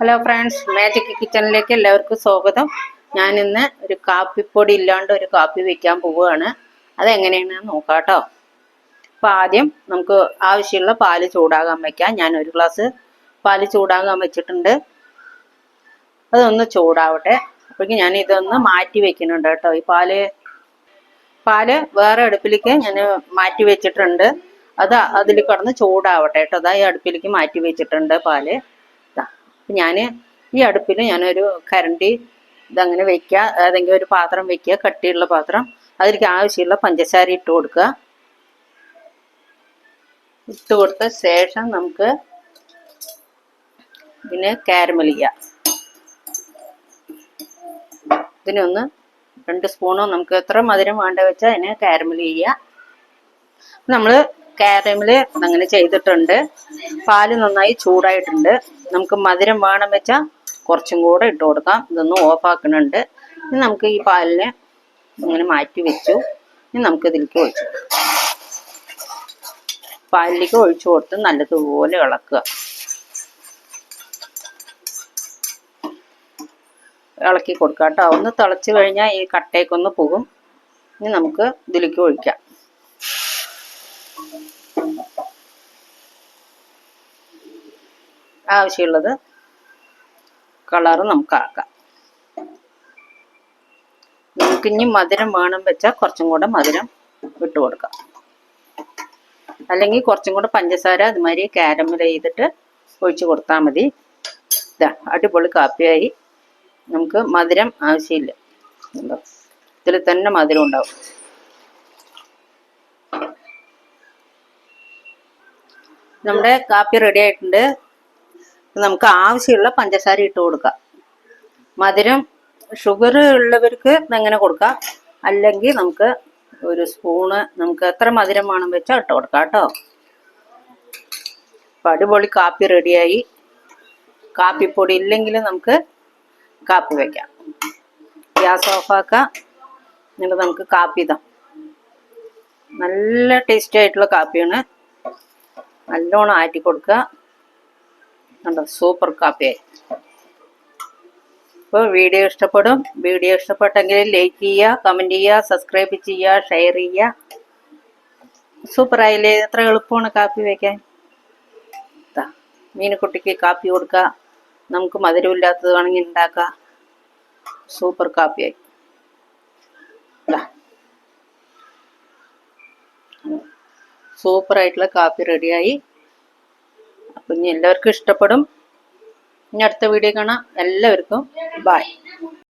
Hello friends magic കിച്ചണിലേക്ക് എല്ലാവർക്കും സ്വാഗതം. ഞാൻ ഇന്ന് ഒരു കാപ്പിപ്പൊടി ഇല്ലാണ്ട് ഒരു കാപ്പി വെക്കാൻ പോവുകയാണ്. അതെങ്ങനെയാണെന്ന് നോക്കാം കേട്ടോ അപ്പോൾ ആദ്യം നമുക്ക് ആവശ്യമുള്ള പാൽ ചൂടാകാൻ വയ്ക്കാം ഞാൻ ഒരു ഗ്ലാസ് പാൽ ചൂടാകാൻ വെച്ചിട്ടുണ്ട്. അതൊന്ന് ചൂടാവട്ടെ. അപ്പോഴേക്കും ഞാൻ ഇതൊന്ന് മാറ്റി വെക്കുന്നുണ്ട് കേട്ടോ. ഈ പാൽ പാൽ വേറെ അടുപ്പിലേക്ക് ഞാൻ മാറ്റി വെച്ചിട്ടുണ്ട്. അത് അതിൽ കിടന്ന് ചൂടാവട്ടെ കേട്ടോ. അതാ ഈ അടുപ്പിലേക്ക് മാറ്റി വെച്ചിട്ടുണ്ട് പാൽ. ഞാൻ ഈ അടുപ്പിൽ ഞാനൊരു കരണ്ടി ഇതങ്ങനെ വെക്കുക ഏതെങ്കിലും ഒരു പാത്രം വെക്കുക കട്ടിയുള്ള പാത്രം. അതിലേക്ക് ആവശ്യമുള്ള പഞ്ചസാര ഇട്ട് കൊടുക്കുക. ഇട്ട് കൊടുത്ത ശേഷം നമുക്ക് ഇതിനെ കാരമൽ ഇതിനൊന്ന് രണ്ട് സ്പൂണോ നമുക്ക് എത്ര മധുരം വേണ്ട വെച്ചാൽ അതിനെ കാരമൽ ചെയ്യുക നമ്മൾ കാരമൽ അങ്ങനെ ചെയ്തിട്ടുണ്ട്. പാൽ നന്നായി ചൂടായിട്ടുണ്ട്. നമുക്ക് മധുരം വേണം വെച്ചാൽ കുറച്ചും കൂടെ ഇട്ട് കൊടുക്കാം. ഇതൊന്ന് ഓഫാക്കുന്നുണ്ട് ഇനി നമുക്ക് ഈ പാലിനെ ഇങ്ങനെ മാറ്റി വെച്ചു. ഇനി നമുക്ക് ഇതിലേക്ക് ഒഴിച്ചു പാലിലേക്ക് ഒഴിച്ചു കൊടുത്ത് നല്ലതുപോലെ ഇളക്കുക. ഇളക്കി കൊടുക്കുക കേട്ടോ. ഒന്ന് തിളച്ച് കഴിഞ്ഞാൽ ഈ കട്ടയൊക്കൊന്ന് പോകും. ഇനി നമുക്ക് ഇതിലേക്ക് ഒഴിക്കാം. ആവശ്യമുള്ളത് കളറ് നമുക്ക് ആക്കാം. നമുക്ക് ഇനി മധുരം വേണം വെച്ചാൽ കുറച്ചും കൂടെ മധുരം ഇട്ട് കൊടുക്കാം. അല്ലെങ്കിൽ കുറച്ചും കൂടെ പഞ്ചസാര അതുമാതിരി കാരമൽ ചെയ്തിട്ട് ഒഴിച്ചു കൊടുത്താൽ മതി. ഇതാ അടിപൊളി കാപ്പിയായി. നമുക്ക് മധുരം ആവശ്യമില്ല. ഇതിൽ തന്നെ മധുരം ഉണ്ടാവും. നമ്മുടെ കാപ്പി റെഡി ആയിട്ടുണ്ട്. നമുക്ക് ആവശ്യമുള്ള പഞ്ചസാര ഇട്ട് കൊടുക്കാം. മധുരം ഷുഗർ ഉള്ളവർക്ക് അങ്ങനെ കൊടുക്കാം. അല്ലെങ്കിൽ നമുക്ക് ഒരു സ്പൂണ് നമുക്ക് എത്ര മധുരം വേണം വെച്ചാൽ ഇട്ട് കൊടുക്കാം കേട്ടോ. അപ്പം അടിപൊളി കാപ്പി റെഡിയായി കാപ്പിപ്പൊടി ഇല്ലെങ്കിൽ നമുക്ക് കാപ്പി വയ്ക്കാം ഗ്യാസ് ഓഫാക്കാം എന്നിട്ട് നമുക്ക് കാപ്പി ഇതാം നല്ല ടേസ്റ്റി ആയിട്ടുള്ള കാപ്പിയാണ്. നല്ലോണം ആറ്റി കൊടുക്കുക. കണ്ടോ? സൂപ്പർ കാപ്പിയായി അപ്പോൾ വീഡിയോ ഇഷ്ടപ്പെടും. വീഡിയോ ഇഷ്ടപ്പെട്ടെങ്കിൽ ലൈക്ക് ചെയ്യുക കമന്റ് ചെയ്യുക സബ്സ്ക്രൈബ് ചെയ്യുക ഷെയർ ചെയ്യുക. സൂപ്പറായില്ലേ? എത്ര എളുപ്പമാണ് കാപ്പി വയ്ക്കാൻ മീനക്കുട്ടിക്ക് കാപ്പി കൊടുക്കുക. നമുക്ക് മധുരമില്ലാത്തത് വേണമെങ്കിൽ ഉണ്ടാക്കാം സൂപ്പർ കാപ്പിയായി. സൂപ്പറായിട്ടുള്ള കാപ്പി റെഡിയായി. അപ്പം ഇനി എല്ലാവർക്കും ഇഷ്ടപ്പെടും. ഇനി അടുത്ത വീഡിയോ കാണാം. എല്ലാവർക്കും ബായ്